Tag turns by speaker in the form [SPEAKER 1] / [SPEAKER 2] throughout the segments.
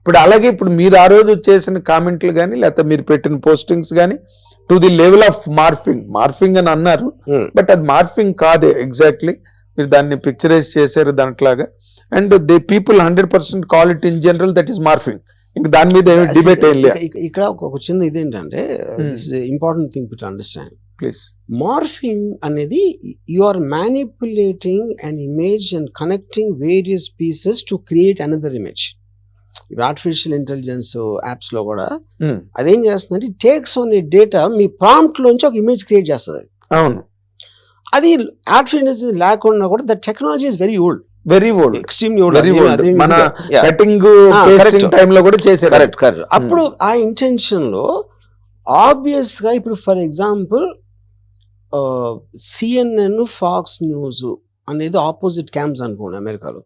[SPEAKER 1] ఇప్పుడు అలాగే ఇప్పుడు మీరు ఆ రోజు చేసిన కామెంట్లు కానీ లేకపోతే మీరు పెట్టిన పోస్టింగ్స్ కానీ to the level of morphing morphing అని అన్నారు
[SPEAKER 2] Hmm.
[SPEAKER 1] బట్ అది మార్ఫింగ్ కాదే ఎగ్జాక్ట్లీ మీరు దాన్ని పిక్చరైజ్ చేశారు దాంట్లాగా. And the people hundred percent call it in general that is morphing ఇంక దాని మీద డిబేట్
[SPEAKER 2] ఇక్కడ ఒక చిన్న ఇదేంటంటే
[SPEAKER 1] Hmm.
[SPEAKER 2] Important thing to understand
[SPEAKER 1] please
[SPEAKER 2] morphing అనేది you are manipulating an image and connecting various pieces to create another image artificial intelligence యాప్స్లో కూడా అదేం చేస్తుందంటే టేక్స్ ఆన్ ఏ డేటా మీ ప్రాంప్ట్ లోంచి ఒక ఇమేజ్ క్రియేట్ చేస్తుంది.
[SPEAKER 1] అవును.
[SPEAKER 2] అది ఆర్టిఫిషియల్ లేకుండా కూడా the technology is very old
[SPEAKER 1] very old
[SPEAKER 2] extremely
[SPEAKER 1] Very old. మన కటింగ్
[SPEAKER 2] Ah,
[SPEAKER 1] పేస్టింగ్
[SPEAKER 2] correct.
[SPEAKER 1] టైమ్లో కూడా చేశారు
[SPEAKER 2] కరెక్ట్ కరెక్ట్ అప్పుడు ఆ ఇంటెన్షన్లో ఆబ్వియస్గా ఇప్పుడు for example CNN Fox News అనేది ఆపోజిట్ క్యాంప్స్ అనుకోండి అమెరికాలో?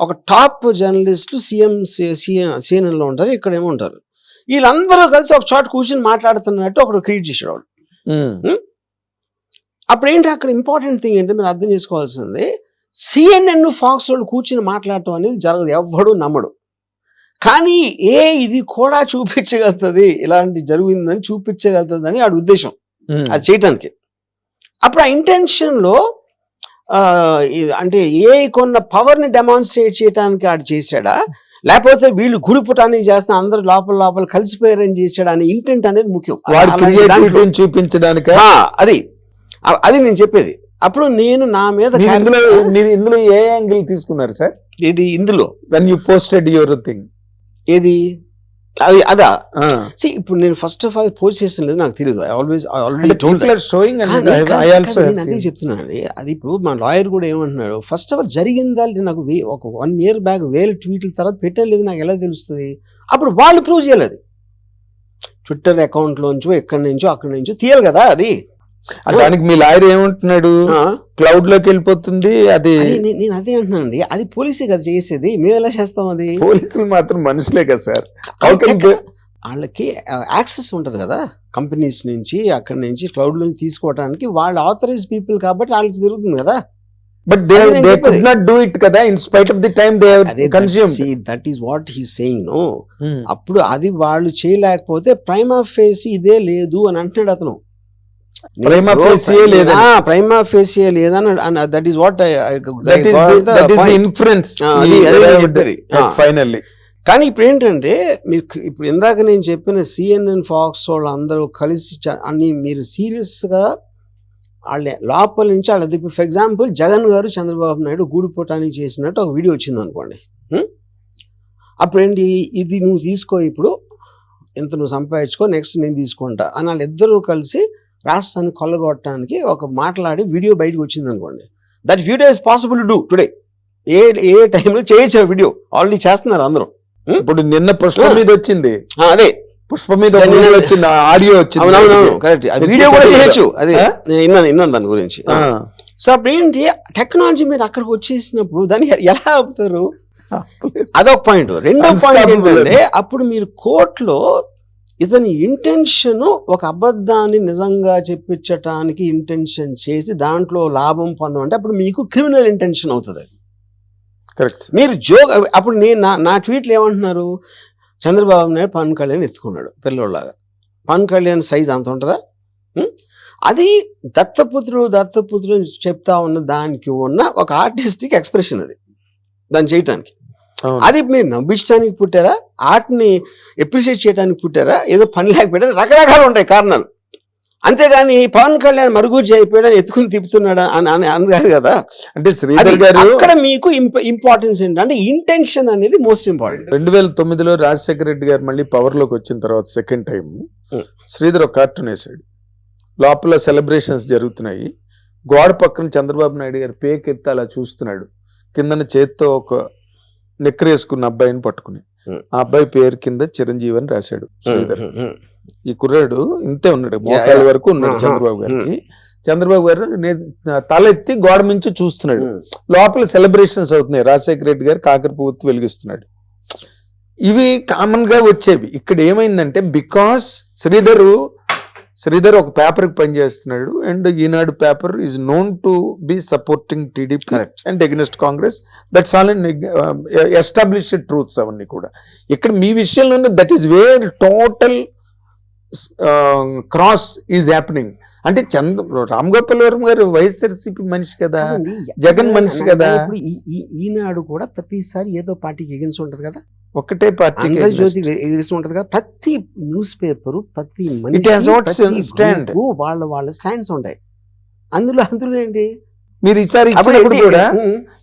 [SPEAKER 2] ఒక టాప్ జర్నలిస్టులు సీఎం సిఎన్ఎన్లో ఉంటారు ఇక్కడ ఏమో ఉంటారు వీళ్ళందరూ కలిసి ఒక చోట కూర్చొని మాట్లాడుతున్నట్టు ఒకడు క్రియేట్ చేసాడు వాడు.
[SPEAKER 1] Mm.
[SPEAKER 2] అప్పుడు ఏంటి అక్కడ ఇంపార్టెంట్ థింగ్ ఏంటంటే మీరు అర్థం చేసుకోవాల్సింది సిఎన్ఎన్ ఫాక్స్ వాళ్ళు కూర్చుని మాట్లాడటం అనేది జరగదు ఎవ్వడు నమ్మడు కానీ ఏ ఇది కూడా చూపించగలుగుతుంది ఇలాంటి జరిగిందని చూపించగలుగుతుంది అని వాడి ఉద్దేశం. అది చేయటానికి అప్పుడు ఆ intention లో ఆ, ఈ- అంటే ఏ కొన్న పవర్ని డెమాన్స్ట్రేట్ చేయడానికి ఆడు చేశాడా? లేకపోతే వీళ్ళు గుడిపుటాన్ని చేస్తున్న అందరు లోపల లోపల కలిసిపోయారని చేశాడా అనే ఇంటెంట్ అనేది ముఖ్యం.
[SPEAKER 1] చూపించడానికి?
[SPEAKER 2] అది. అది నేను చెప్పేది. అప్పుడు నేను నా మీద
[SPEAKER 1] ఇందులో మీరు ఇందులో ఏ యాంగిల్ తీసుకున్నారు సార్?
[SPEAKER 2] ఇది ఇందులో.
[SPEAKER 1] When you posted your thing
[SPEAKER 2] ఏది? అది అదా? సి ఇప్పుడు నేను ఫస్ట్ ఆఫ్ ఆల్ పోస్ట్ చేసిన లేదు నాకు తెలియదు I always I already told
[SPEAKER 1] showing
[SPEAKER 2] అదే చెప్తున్నానండి. అది ఇప్పుడు మా లాయర్ కూడా ఏమంటున్నాడు ఫస్ట్ ఆఫ్ ఆల్ జరిగిందా నాకు ఒక వన్ ఇయర్ బ్యాక్ వేల ట్వీట్ల తర్వాత పెట్టలేదు నాకు ఎలా తెలుస్తుంది? అప్పుడు వాళ్ళు ప్రూవ్ చేయలేదు. ట్విట్టర్ అకౌంట్ లోంచో ఎక్కడి నుంచో అక్కడి నుంచో తీయాలి కదా అది.
[SPEAKER 1] దానికి మీ లాయర్ ఏమంటున్నాడు? క్లౌడ్లోకి వెళ్ళిపోతుంది అది
[SPEAKER 2] నేను అదే అంటున్నానండి. అది పోలీసే కదా చేసేది. మేము ఎలా చేస్తాం అది?
[SPEAKER 1] పోలీసులు మాత్రం మనుషులే కదా సార్.
[SPEAKER 2] వాళ్ళకి యాక్సెస్ ఉంటది కదా కంపెనీస్ నుంచి అక్కడి నుంచి క్లౌడ్ నుంచి తీసుకోవడానికి వాళ్ళు ఆథరైజ్ పీపుల్ కాబట్టి వాళ్ళకి జరుగుతుంది కదా.
[SPEAKER 1] But they they could. Not do it కదా in spite of the time they consume
[SPEAKER 2] that is what he saying no అప్పుడు అది వాళ్ళు చేయలేకపోతే ప్రైమా ఫేస్ ఇదే లేదు అని అంటున్నాడు అతను. ప్రైమా ఫేసియే లేదని. That is what
[SPEAKER 1] influence. Finally
[SPEAKER 2] కానీ ఇప్పుడు ఏంటంటే మీరు ఇప్పుడు ఇందాక నేను చెప్పిన సిఎన్ఎన్ ఫాక్స్ వాళ్ళు అందరూ కలిసి అన్ని మీరు serious గా వాళ్ళ లోపల నుంచి వాళ్ళ ఇప్పుడు ఫర్ ఎగ్జాంపుల్ జగన్ గారు చంద్రబాబు నాయుడు గూడిపోటానికి చేసినట్టు ఒక వీడియో వచ్చింది అనుకోండి? అప్పుడు ఏంటి ఇది నువ్వు తీసుకో ఇప్పుడు ఇంత నువ్వు సంపాదించుకో నెక్స్ట్ నేను తీసుకుంటా అని వాళ్ళిద్దరూ కలిసి రాష్ట్రాన్ని కొల్లగొట్టడానికి ఒక మాట్లాడి వీడియో బయటకు వచ్చింది అనుకోండి that video is possible do today a a టైంలో చేయొచ్చు ఆ వీడియో. ఆల్రెడీ చేస్తున్నారు అందరూ.
[SPEAKER 1] ఇప్పుడు నిన్న పుష్ప
[SPEAKER 2] Ah.
[SPEAKER 1] మీద వచ్చింది.
[SPEAKER 2] అదే.
[SPEAKER 1] పుష్ప మీద వచ్చింది ఆడియో వచ్చింది.
[SPEAKER 2] కరెక్ట్ వీడియో కూడా చేయొచ్చు. అదే? నేను విన్నాను విన్నాను దాని గురించి. సో అప్పుడు ఏంటి? టెక్నాలజీ మీరు అక్కడికి వచ్చేసినప్పుడు దాన్ని ఎలా ఆపుతారు? అదొక పాయింట్ రెండో పాయింట్. ఏంటంటే అప్పుడు మీరు కోర్టులో ఇతని ఇంటెన్షన్ ఒక అబద్ధాన్ని నిజంగా చెప్పించటానికి ఇంటెన్షన్ చేసి దాంట్లో లాభం పొందమంటే అప్పుడు మీకు క్రిమినల్ ఇంటెన్షన్ అవుతుంది.
[SPEAKER 1] కరెక్ట్
[SPEAKER 2] మీరు జోక్ అప్పుడు నేను నా నా ట్వీట్లు ఏమంటున్నారు? చంద్రబాబు నాయుడు పవన్ కళ్యాణ్ ఎత్తుకున్నాడు పిల్లోళ్ళలాగా. పవన్ కళ్యాణ్ సైజ్ అంత ఉంటుందా? అది దత్తపుత్రుడు దత్తపుత్రుడు చెప్తా ఉన్న దానికి ఉన్న ఒక ఆర్టిస్టిక్ ఎక్స్ప్రెషన్ అది. దాన్ని చేయటానికి. అది మీరు నవ్వించడానికి పుట్టారా? ఆర్ట్ని ఎప్రిషియేట్ చేయడానికి పుట్టారా? ఏదో పని లేకపోయారా రకరకాలు ఉంటాయి కారణాలు. అంతేగాని పవన్ కళ్యాణ్ మరుగుజ్జు అయిపోయాడని ఎత్తుకుని తిప్పుతున్నాడా అని అని అని కాదు
[SPEAKER 1] అంటే శ్రీధర్ గారు
[SPEAKER 2] అక్కడ మీకు ఇంపార్టెన్స్ ఏంటంటే ఇంటెన్షన్ అనేది మోస్ట్ ఇంపార్టెంట్
[SPEAKER 1] రెండు వేల తొమ్మిదిలో రాజశేఖర రెడ్డి గారు మళ్ళీ పవర్లోకి వచ్చిన తర్వాత సెకండ్ టైం. శ్రీధర్ ఒక కార్టూన్ వేసాడు లోపల సెలబ్రేషన్స్ జరుగుతున్నాయి. గోడ పక్కన చంద్రబాబు నాయుడు గారు పేక్ ఎత్తి అలా చూస్తున్నాడు. కిందన చేత్తో ఒక నెక్కరేసుకున్న అబ్బాయిని పట్టుకుని. ఆ అబ్బాయి పేరు కింద చిరంజీవి అని రాశాడు శ్రీధర్. ఈ కుర్రాడు ఇంతే ఉన్నాడు మోకాళ్ళ. వరకు ఉన్నాడు. చంద్రబాబు గారికి. చంద్రబాబు గారు నే- తల ఎత్తి గోడ మించి చూస్తున్నాడు. లోపల సెలబ్రేషన్స్ అవుతున్నాయి. రాజశేఖర రెడ్డి గారు కాకర పువ్వు వెలిగిస్తున్నాడు. ఇవి కామన్గా వచ్చేవి. ఇక్కడ ఏమైందంటే బికాస్ శ్రీధరు శ్రీధర్ ఒక పేపర్కి పనిచేస్తున్నాడు. And Eenadu paper is known to be supporting TDP. And against Congress that's all and established truths అవన్నీ కూడా. ఇక్కడ మీ విషయంలోనే that is where total cross is happening అంటే చంద్ర రామ్ గోపాల్ వర్మ గారు వైఎస్ఆర్సీపీ మనిషి కదా జగన్ మనిషి కదా.
[SPEAKER 2] ఈనాడు కూడా ప్రతిసారి ఏదో పార్టీకి ఎగిన్స్ ఉంటది కదా?
[SPEAKER 1] ఒకటే పార్టీ
[SPEAKER 2] ఆంధ్రజ్యోతి ఎగిరిస్తూ ఉంటది కదా ప్రతి న్యూస్ పేపర్ ప్రతి మనిషి group వాళ్ళ వాళ్ళ స్టాండ్స్ ఉంటాయి. అందులో అందులో ఏంటి?
[SPEAKER 1] మీరు ఈసారి ఇచ్చినప్పుడు? కూడా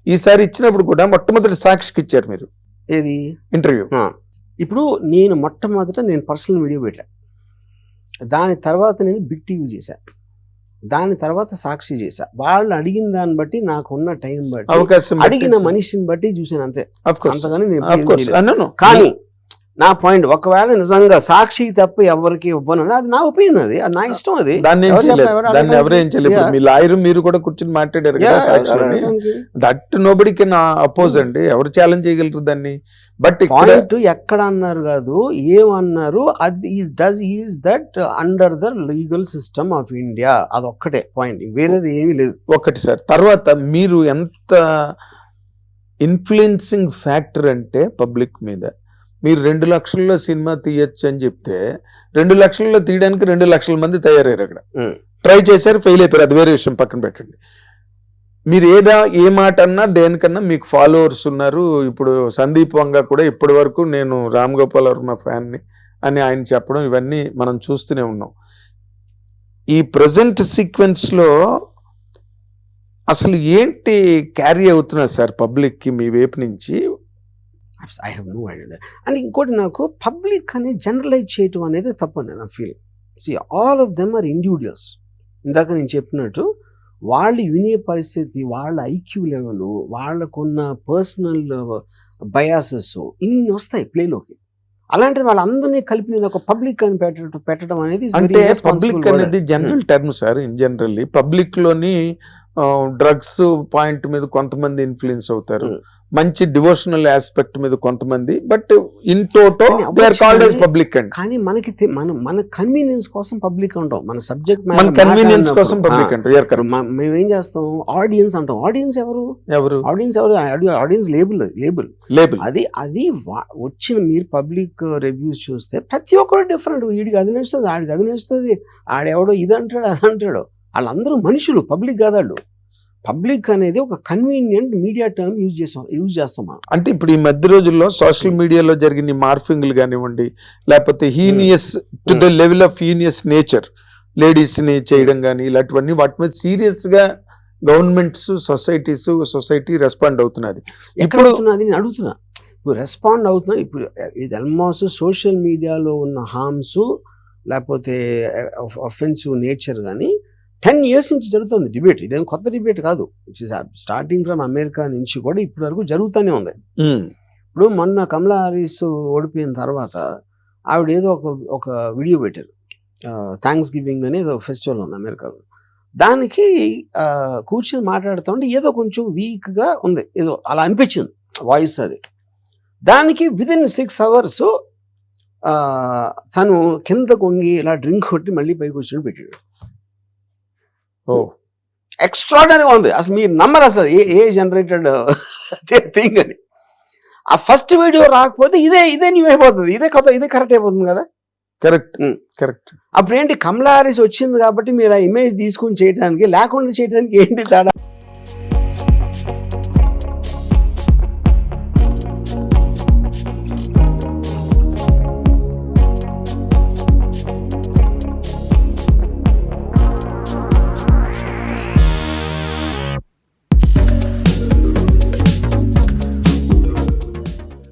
[SPEAKER 1] ఈసారి ఇచ్చినప్పుడు కూడా మొట్టమొదటి సాక్షికి ఇచ్చారు మీరు.
[SPEAKER 2] ఏది?
[SPEAKER 1] ఇంటర్వ్యూ.
[SPEAKER 2] ఇప్పుడు నేను మొట్టమొదట నేను పర్సనల్ వీడియో పెట్టా. దాని తర్వాత నేను బిగ్ టీవీ చేశా. దాని తర్వాత సాక్షి చేశా. వాళ్ళు అడిగిన దాన్ని బట్టి నాకు ఉన్న టైం బట్టి
[SPEAKER 1] అవకాశం
[SPEAKER 2] అడిగిన మనిషిని బట్టి చూసాను అంతే. అంతగాని.
[SPEAKER 1] అన్నాను
[SPEAKER 2] కానీ నా పాయింట్ ఒకవేళ నిజంగా సాక్షికి తప్ప ఎవరికి ఇవ్వను అది నా ఒపీనియన్ అది అది నా ఇష్టం అది.
[SPEAKER 1] దాన్ని దాన్ని ఎవరు ఏం చేయలేదు. మీ లాయర్ మీరు కూడా కూర్చొని మాట్లాడారు కదా
[SPEAKER 2] ఎవరికి?
[SPEAKER 1] దట్ నోబడి కెన్ అపోజ్ అండి. ఎవరు ఛాలెంజ్ చేయగలరు దాన్ని? బట్
[SPEAKER 2] పాయింట్ ఎక్కడ అన్నారు కాదు ఏమన్నారు అది is does is that under the legal system of India అదొక్కటే పాయింట్ వేరేది ఏమీ లేదు.
[SPEAKER 1] ఒకటి సార్ తర్వాత మీరు ఎంత ఇన్ఫ్లుయెన్సింగ్ ఫ్యాక్టర్ అంటే పబ్లిక్ మీద మీరు రెండు లక్షల్లో సినిమా తీయొచ్చు అని చెప్తే రెండు లక్షల్లో తీయడానికి రెండు లక్షల మంది తయారయ్యారు అక్కడ. ట్రై చేశారు ఫెయిల్ అయిపోయారు. అది వేరే విషయం పక్కన పెట్టండి. మీరు ఏదా ఏ మాట అన్నా దేనికన్నా మీకు ఫాలోవర్స్ ఉన్నారు. ఇప్పుడు సందీప్ వంగ కూడా ఇప్పటి వరకు నేను రామ్ గోపాల్ వర్మ ఫ్యాన్ని అని ఆయన చెప్పడం ఇవన్నీ మనం చూస్తూనే ఉన్నాం. ఈ ప్రజెంట్ సీక్వెన్స్లో అసలు ఏంటి క్యారీ అవుతున్నారు సార్ పబ్లిక్కి మీ వైపు నుంచి?
[SPEAKER 2] I have no idea and ఇంకోటి నాకు పబ్లిక్ అని జనరలైజ్ చేయటం అనేది తప్పండి నా feel see all of them are individuals ఇందాక నేను చెప్పినట్టు వాళ్ళు వినే పరిస్థితి వాళ్ళ ఐక్యూ లెవెల్ వాళ్ళకున్న పర్సనల్ బయాసెస్ ఇన్ని వస్తాయి ప్లేలోకి అలాంటిది వాళ్ళందరినీ కలిపి నేను ఒక పబ్లిక్ అని పెట్టడం పెట్టడం అనేది
[SPEAKER 1] అంటే పబ్లిక్. అనేది general term sir in generally పబ్లిక్లోని drugs point మీద కొంతమంది ఇన్ఫ్లుయెన్స్ అవుతారు.
[SPEAKER 2] Hmm.
[SPEAKER 1] మంచి డివోషనల్ ఆస్పెక్ట్ మీద కొంతమంది but in toto they are called public అండి
[SPEAKER 2] కానీ మనకి మన మన కన్వీనియన్స్ కోసం పబ్లిక్ అంటాం. మన సబ్జెక్ట్
[SPEAKER 1] మన కన్వీనియన్స్ కోసం పబ్లిక్ అంటారు.
[SPEAKER 2] మేము ఏం చేస్తాం? ఆడియన్స్ అంటాం. ఆడియన్స్ ఎవరు?
[SPEAKER 1] ఎవరు?
[SPEAKER 2] ఆడియన్స్ ఎవరు? ఆడియన్స్ లేబుల్ లేబుల్
[SPEAKER 1] లేబుల్
[SPEAKER 2] అది అది వచ్చిన మీరు పబ్లిక్ రివ్యూస్ చూస్తే ప్రతి ఒక్కరు డిఫరెంట్ వీడికి అది నచ్చుతుంది ఆడికి అది నచ్చుతుంది. ఆడెవడో ఇది అంటాడు అది అంటాడు. వాళ్ళందరూ మనుషులు పబ్లిక్ కాదు వాళ్ళు. పబ్లిక్ అనేది ఒక కన్వీనియంట్ మీడియా టర్మ్ యూజ్ చేస్తాం యూజ్ చేస్తాం మనం.
[SPEAKER 1] అంటే ఇప్పుడు ఈ మధ్య రోజుల్లో సోషల్ మీడియాలో జరిగిన మార్ఫింగ్లు కానివ్వండి లేకపోతే heinous to the level of heinous nature లేడీస్ని చేయడం కానీ ఇలాంటివన్నీ వాటి మీద సీరియస్గా గవర్నమెంట్స్ సొసైటీస్ సొసైటీ రెస్పాండ్ అవుతున్నది ఇప్పుడు
[SPEAKER 2] నేను అడుగుతున్నా. ఇప్పుడు రెస్పాండ్ అవుతున్నా ఇప్పుడు ఇది ఆల్మోస్ట్ సోషల్ మీడియాలో ఉన్న హార్మ్స్ లేకపోతే అఫెన్సివ్ నేచర్ కానీ టెన్ ఇయర్స్ నుంచి జరుగుతుంది డిబేట్. ఇదేం కొత్త డిబేట్ కాదు. స్టార్టింగ్ ఫ్రమ్ అమెరికా నుంచి కూడా ఇప్పటి వరకు జరుగుతూనే ఉంది.
[SPEAKER 1] ఉమ్,
[SPEAKER 2] ఇప్పుడు మొన్న కమలా హారిస్ ఓడిపోయిన తర్వాత ఆవిడ ఏదో ఒక ఒక వీడియో పెట్టారు. థ్యాంక్స్ గివింగ్ అని ఏదో ఫెస్టివల్ ఉంది అమెరికాలో దానికి కూర్చొని మాట్లాడుతూ ఉంటే ఏదో కొంచెం వీక్గా ఉంది. ఏదో అలా అనిపించింది వాయిస్ అది. దానికి విదిన్ సిక్స్ అవర్స్ తను కింద కొంగి ఇలా డ్రింక్ కొట్టి మళ్ళీ పైకి వచ్చి పెట్టాడు.
[SPEAKER 1] ఓ.
[SPEAKER 2] ఎక్స్ట్రాడనరీగా ఉంది. అసలు మీరు నమ్మరు అసలు ఏ ఏ జనరేటెడ్ థింగ్ అని. ఆ ఫస్ట్ వీడియో రాకపోతే ఇదే ఇదే న్యూ అయిపోతుంది. ఇదే కొత్త ఇదే కరెక్ట్ అయిపోతుంది కదా?
[SPEAKER 1] కరెక్ట్. కరెక్ట్
[SPEAKER 2] అప్పుడు ఏంటి కమలా హారిస్ వచ్చింది కాబట్టి మీరు ఆ ఇమేజ్ తీసుకొని చేయడానికి లేకుండా చేయడానికి ఏంటి తేడా?